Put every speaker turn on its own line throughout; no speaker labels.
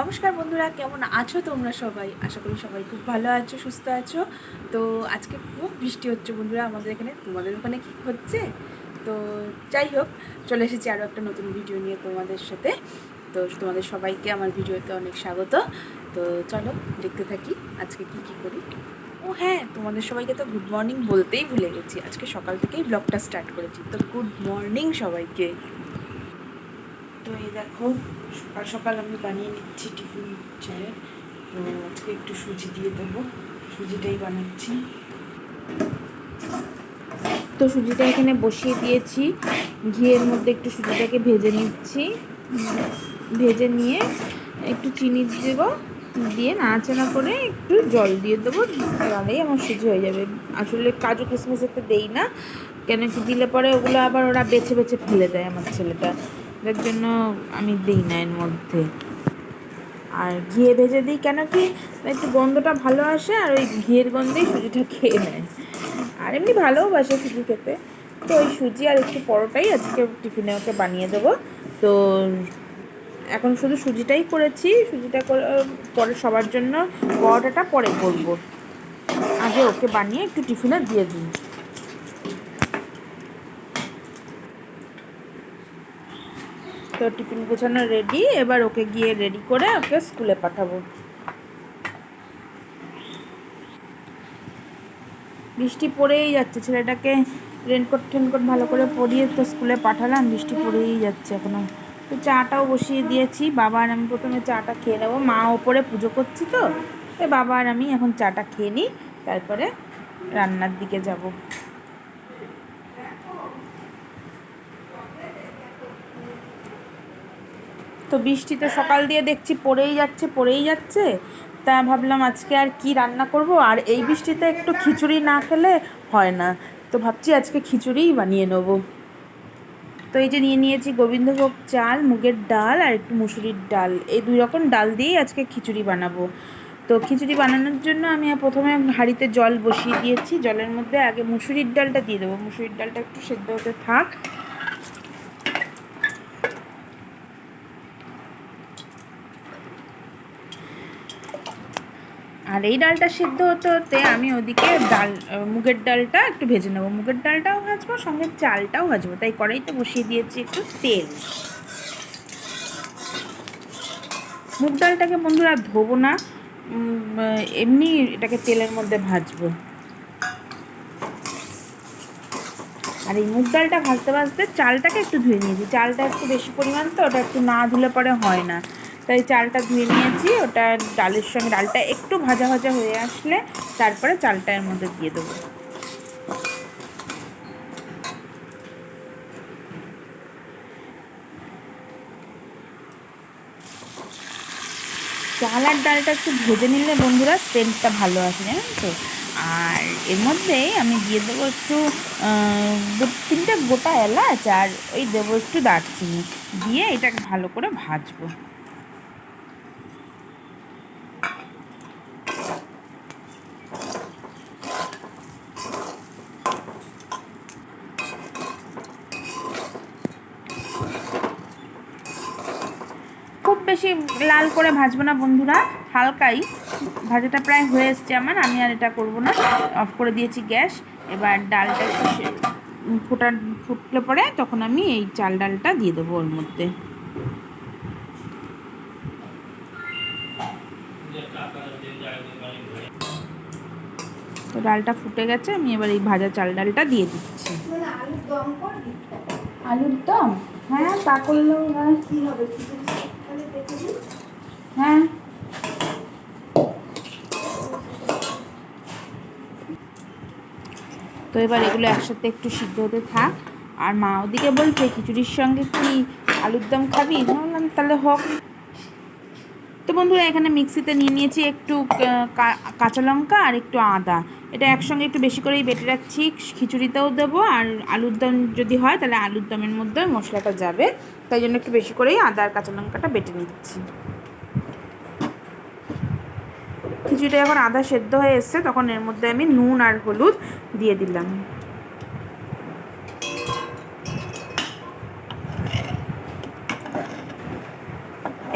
নমস্কার বন্ধুরা, কেমন আছো তোমরা সবাই? আশা করি সবাই খুব ভালো আছো, সুস্থ আছো। তো আজকে খুব বৃষ্টি হচ্ছে বন্ধুরা, আমাদের এখানে। তোমাদের ওখানে কি হচ্ছে? তো যাই হোক, চলে এসেছি আরও একটা নতুন ভিডিও নিয়ে তোমাদের সাথে। তো তোমাদের সবাইকে আমার ভিডিওতে অনেক স্বাগত। তো চলো, দেখতে থাকি আজকে কি কি করি। ও হ্যাঁ তোমাদের সবাইকে তো গুড মর্নিং বলতেই ভুলে গেছি। আজকে সকাল থেকেই ব্লগটা স্টার্ট করেছি। তো গুড মর্নিং সবাইকে। তো এই দেখো সকাল সকাল আমি বানিয়ে নিচ্ছি টিফিন চায়ের। তো আজকে একটু সুজি দিয়ে দেবো। সুজিটাই বানাচ্ছি। তো সুজিটা এখানে বসিয়ে দিয়েছি। ঘিয়ের মধ্যে একটু সুজিটাকে ভেজে নিচ্ছি। ভেজে নিয়ে একটু চিনি দেবো, দিয়ে নাড়াচাড়া করে একটু জল দিয়ে দেবো। তাহলেই আমার সুজি হয়ে যাবে। আসলে কাজু কিশমিশ একটা দেই না। কেন কি দিলে পরে ওগুলো আবার ওরা বেছে বেছে ফেলে দেয় আমার ছেলেটা। যার জন্য আমি দিই না এর মধ্যে। আর ঘিয়ে ভেজে দিই কেন কি? একটু গন্ধটা ভালো আসে আর ওই ঘিয়ের গন্ধেই সুজিটা খেয়ে নেয়। আর এমনি ভালোও বাসে সুজি খেতে। তো ওই সুজি আর একটু পরোটাই আজকে টিফিনে ওকে বানিয়ে দেবো। তো এখন শুধু সুজিটাই করেছি। সুজিটা করে পরে সবার জন্য পরোটাটা পরে করব। আগে ওকে বানিয়ে একটু টিফিনে দিয়ে দিই। তো টিফিন গোছানো রেডি এবার ওকে গিয়ে রেডি করে ওকে স্কুলে পাঠাবো। বৃষ্টি পড়েই যাচ্ছে, ছেলেটাকে রেনকোট টেনকোট ভালো করে পরিয়ে তো স্কুলে পাঠালাম, বৃষ্টি পড়েই যাচ্ছে এখনও। তো চাটাও বসিয়ে দিয়েছি, বাবা আর আমি প্রথমে চাটা খেয়ে নেব, মা ওপরে পুজো করছি তো বাবা আর আমি এখন চাটা খেয়ে নিই, তারপরে রান্নার দিকে যাব। তো বৃষ্টি তো সকাল দিয়ে দেখছি পড়েই যাচ্ছে পড়েই যাচ্ছে। তা ভাবলাম আজকে আর কি রান্না করব? আর এই বৃষ্টিতে একটু খিচুড়ি না খেলে হয় না। তো ভাবছি আজকে খিচুড়িই বানিয়ে নেব। তো এই যে নিয়ে নিয়েছি গোবিন্দভোগ চাল, মুগের ডাল আর একটু মুসুরির ডাল। এই দুই রকম ডাল দিয়েই আজকে খিচুড়ি বানাবো। তো খিচুড়ি বানানোর জন্য আমি প্রথমে হাঁড়িতে জল বসিয়ে দিয়েছি। জলের মধ্যে আগে মুসুরির ডালটা দিয়ে দেবো। মুসুরির ডালটা একটু সেদ্ধ হতে থাক। আর এই ডালটা সিদ্ধ হতে হতে আমি ওদিকে ডাল মুগের ডালটা একটু ভেজে নেব। মুগের ডালটাও ভাজবো, সঙ্গে চালটাও ভাজবো। তাই কড়াইতে বসিয়ে দিয়েছি একটু তেল। মুগ ডালটাকে বন্ধুরা ধোবো না এমনি এটাকে তেলের মধ্যে ভাজবো। আর এই মুগ ডালটা ভাজতে ভাজতে চালটাকে একটু ধুয়ে নিয়েছি। চালটা একটু বেশি পরিমাণ তো, ওটা একটু না ধুলে পরে হয় না। তাই চালটা ধুয়ে নিয়েছি। ওটা ডালের সঙ্গে, ডালটা একটু ভাজা ভাজা হয়ে আসলে তারপরে চালটা এর মধ্যে দিয়ে দেবো। চাল আর ডালটা একটু ভেজে নিলে বন্ধুরা সেন্টটা ভালো আসে, জানেন তো? আর এর মধ্যেই আমি দিয়ে দেবো একটু দু, তিনটে গোটা এলাচ আর ওই দেবো একটু দারচিনি। দিয়ে এটাকে ভালো করে ভাজবো খুব বেশি লাল করে ভাজবো না বন্ধুরা হালকাই। ভাজাটা প্রায় হয়ে এসছে আমার আমি আর এটা করব না। অফ করে দিয়েছি গ্যাস এবার ডালটা ফোটা ফুটলে পরে তখন আমি এই চাল ডালটা দিয়ে দেবো ওর মধ্যে। তো ডালটা ফুটে গেছে আমি এবার এই ভাজা চাল ডালটা দিয়ে দিচ্ছি। আলুর দম হ্যাঁ তা করলেও হয় কী হবে হ্যাঁ। তো এবার এগুলো একসাথে একটু সিদ্ধ হতে থাক। আর মা ওদিকে বলছে, খিচুড়ির সঙ্গে কি আলুর দম খাবি? বললাম, তাহলে হোক। তো বন্ধুরা, এখানে মিক্সিতে নিয়ে নিয়েছি একটু কাঁচা লঙ্কা আর একটু আদা। এটা একসঙ্গে একটু বেশি করেই বেটে রাখছি। খিচুড়িতেও দেবো আর আলুর দম যদি হয়, তাহলে আলুর দমের মধ্যে মশলাটা যাবে। তাই জন্য একটু বেশি করেই আদা আর কাঁচা লঙ্কাটা বেটে নিচ্ছি। খিচুড়িটা যখন আধা সেদ্ধ হয়ে এসছে, তখন এর মধ্যে আমি নুন আর হলুদ দিয়ে দিলাম।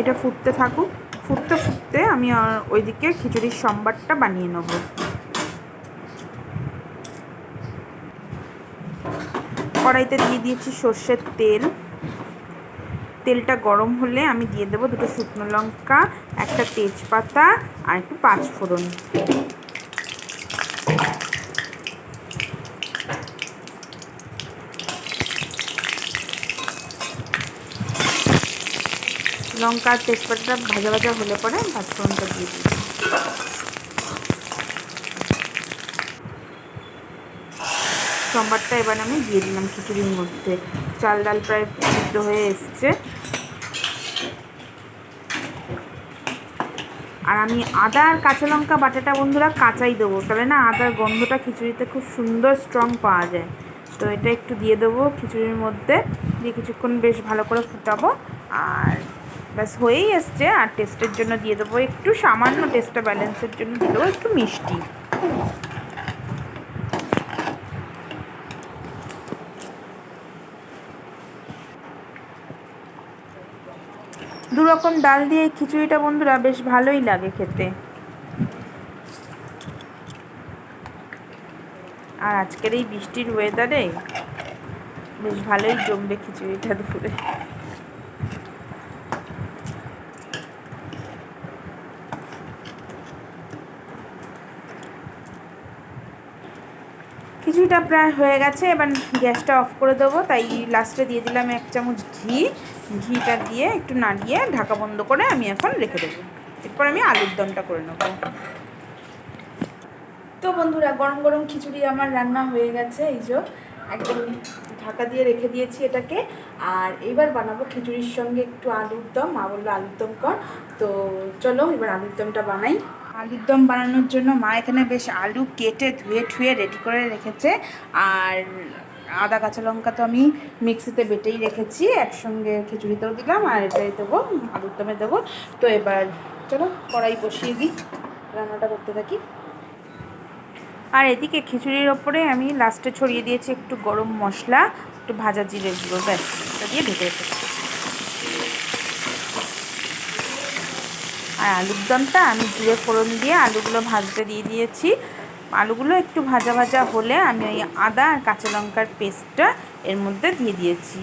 এটা ফুটতে থাকুক। ফুটতে ফুটতে আমি ওইদিকে খিচুড়ির সম্বারটা বানিয়ে নেব। কড়াইতে দিয়ে দিয়েছি সর্ষের তেল। তেলটা গরম হলে আমি দিয়ে দেবো দুটো শুকনো লঙ্কা, একটা তেজপাতা আর একটু পাঁচ ফোড়ন। লঙ্কা তেজপাতাটা ভাজা ভাজা হলে পরে পাঁচফোড়নটা দিয়ে দিই সম্বারটা এবার আমি দিয়ে দিলাম খিচুড়ির মধ্যে। চাল ডাল প্রায় সিদ্ধ হয়ে এসছে। আর আমি আদা আর কাঁচা লঙ্কা বাটাটা বন্ধুরা কাঁচাই দেবো তাহলে না আদার গন্ধটা খিচুড়িতে খুব সুন্দর স্ট্রং পাওয়া যায়। তো এটা একটু দিয়ে দেবো খিচুড়ির মধ্যে, দিয়ে কিছুক্ষণ বেশ ভালো করে ফুটাবো। আর ব্যাস হয়েই এসছে, আর টেস্টের জন্য দিয়ে দেবো একটু সামান্য টেস্টটা ব্যালেন্সের জন্য দিয়ে দেবো একটু মিষ্টি। দু রকম ডাল দিয়ে খিচুড়িটা বন্ধুরা বেশ ভালোই লাগে খেতে। আর আজকের এই বৃষ্টির ওয়েদারে বেশ ভালোই জমবে খিচুড়িটা দুপুরে। খিচুড়িটা প্রায় হয়ে গেছে, এবার গ্যাসটা অফ করে দেবো। তাই লাস্টে দিয়ে দিলাম এক চামচ ঘি। ঘিটা দিয়ে একটু নাড়িয়ে ঢাকা বন্ধ করে আমি এখন রেখে দেবো। এরপর আমি আলুর দমটা করে নেব। তো বন্ধুরা, গরম গরম খিচুড়ি আমার রান্না হয়ে গেছে, এই যে একদম ঢাকা দিয়ে রেখে দিয়েছি এটাকে। আর এবার বানাবো খিচুড়ির সঙ্গে একটু আলুর দম, মা বলল আলুর দম কর। তো চলো এবার আলুর দমটা বানাই। আলুর দম বানানোর জন্য মা এখানে বেশ আলু কেটে ধুয়ে ঠুয়ে রেডি করে রেখেছে। আর আদা, কাঁচা লঙ্কা তো আমি মিক্সিতে বেটেই রেখেছি। একসঙ্গে খিচুড়িতেও দিলাম আর এটাই দেবো আলুর দমে দেবো। তো এবার চলো কড়াই বসিয়ে দিই, রান্নাটা করতে থাকি। আর এদিকে খিচুড়ির ওপরে আমি লাস্টে ছড়িয়ে দিয়েছি একটু গরম মশলা, একটু ভাজা জিরে গুঁড়ো, ব্যাস দিয়ে ঢেকে রেখেছি। আর আলুর দমটা আমি জিরে ফোড়ন দিয়ে আলুগুলো ভাজতে দিয়ে দিয়েছি। আলুগুলো একটু ভাজা ভাজা হলে আমি ওই আদা আর কাঁচা লঙ্কার পেস্টটা এর মধ্যে দিয়ে দিয়েছি।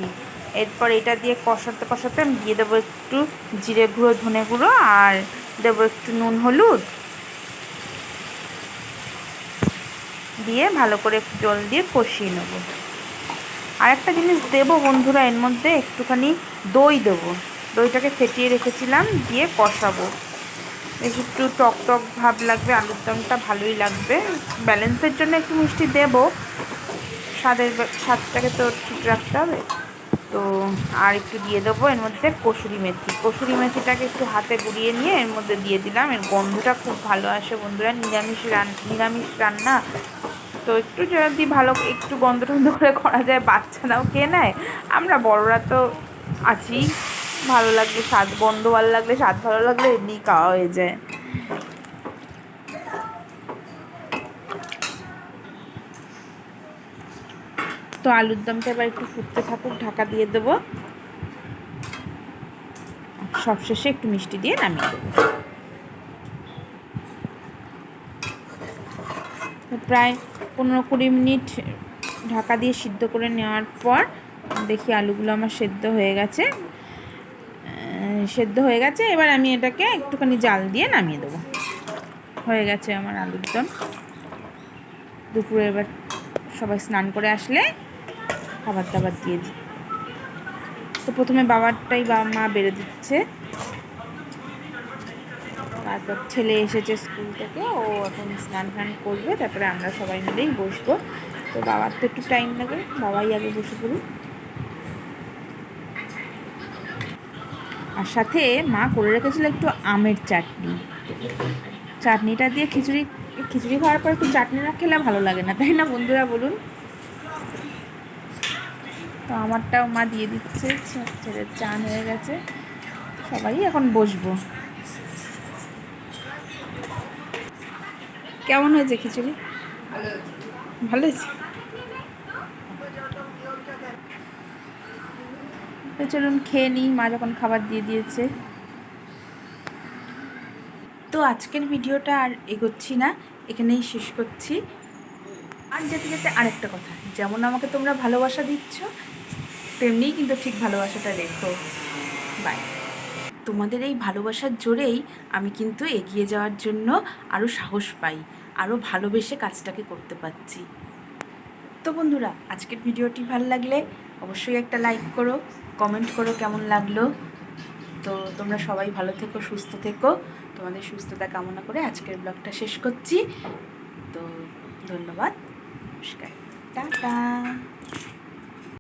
এরপর এটা দিয়ে কষাতে কষাতে আমি দিয়ে দেবো একটু জিরে গুঁড়ো, ধনে গুঁড়ো আর দেবো একটু নুন, হলুদ। দিয়ে ভালো করে একটু জল দিয়ে কষিয়ে নেব। আর একটা জিনিস দেবো বন্ধুরা, এর মধ্যে একটুখানি দই দেবো। দইটাকে ফেটিয়ে রেখেছিলাম, দিয়ে কষাবো। একটু টক টক ভাব লাগবে, আলুর দমটা ভালোই লাগবে। ব্যালেন্সের জন্য একটু মিষ্টি দেবো। স্বাদের স্বাদটাকে তো ঠিক রাখতে হবে। তো আর একটু দিয়ে দেবো, এর মধ্যে কসুরি মেথি। কসুরি মেথিটাকে একটু হাতে গুড়িয়ে নিয়ে এর মধ্যে দিয়ে দিলাম। এর গন্ধটা খুব ভালো আসে বন্ধুরা, নিরামিষ রান, নিরামিষ রান্না। তো একটু যদি ভালো, একটু গন্ধ টন্ধ করে করা যায়, বাচ্চারাও কে নেয়। আমরা বড়রা তো আছি। ভালো লাগলে স্বাদ বন্ধ ভালো লাগলে, স্বাদ ভালো লাগলে এমনি খাওয়া হয়ে যায়। তো আলুর দমটা এবার একটু ফুটতে থাকুক, ঢাকা দিয়ে দেবো। সবশেষে একটু মিষ্টি দিয়ে নামিয়ে দেবো। প্রায় পনেরো কুড়ি মিনিট ঢাকা দিয়ে সিদ্ধ করে নেওয়ার পর দেখি আলুগুলো আমার সেদ্ধ হয়ে গেছে। সেদ্ধ হয়ে গেছে, এবার আমি এটাকে একটুখানি জাল দিয়ে নামিয়ে দেবো। হয়ে গেছে আমার আলুর দম। দুপুরে এবার সবাই স্নান করে আসলে খাবার দাবার দিয়ে দিই। তো প্রথমে বাবারটাই বাবা মা বেড়ে দিচ্ছে। তারপর ছেলে এসেছে স্কুল থেকে, ও এখন স্নান ফান করবে, তারপরে আমরা সবাই মিলেই বসবো। তো বাবার তো একটু টাইম লাগে, বাবাই আগে বসে পড়ুক। আর সাথে মা করে রেখেছিল একটু আমের চাটনি। চাটনিটা দিয়ে খিচুড়ি খিচুড়ি খাওয়ার পর একটু চাটনি না খেলে ভালো লাগে না, তাই না বন্ধুরা বলুন? তো আমারটাও মা দিয়ে দিচ্ছে ছেলের চান হয়ে গেছে। সবাই এখন বসবো। কেমন হয়েছে খিচুড়ি? ভালো হয়েছে? তো চলুন খেয়ে নিই, মা যখন খাবার দিয়ে দিয়েছে। তো আজকের ভিডিওটা আর এগোচ্ছি না, এখানেই শেষ করছি। আর যেতে যেতে আরেকটা কথা, যেমন আমাকে তোমরা ভালোবাসা দিচ্ছ তেমনিই কিন্তু ঠিক ভালোবাসাটা রেখো। বাই তোমাদের এই ভালোবাসার জোরেই আমি কিন্তু এগিয়ে যাওয়ার জন্য আরও সাহস পাই আরও ভালোবেসে কাজটাকে করতে পারছি। তো বন্ধুরা, আজকের ভিডিওটি ভালো লাগলে অবশ্যই একটা লাইক করো। কমেন্ট করো কেমন লাগল। তো তোমরা সবাই ভালো থেকো, সুস্থ থেকো। তোমাদের সুস্থতা কামনা করে আজকের ব্লগটা শেষ করছি। তো ধন্যবাদ। নমস্কার। টাটা।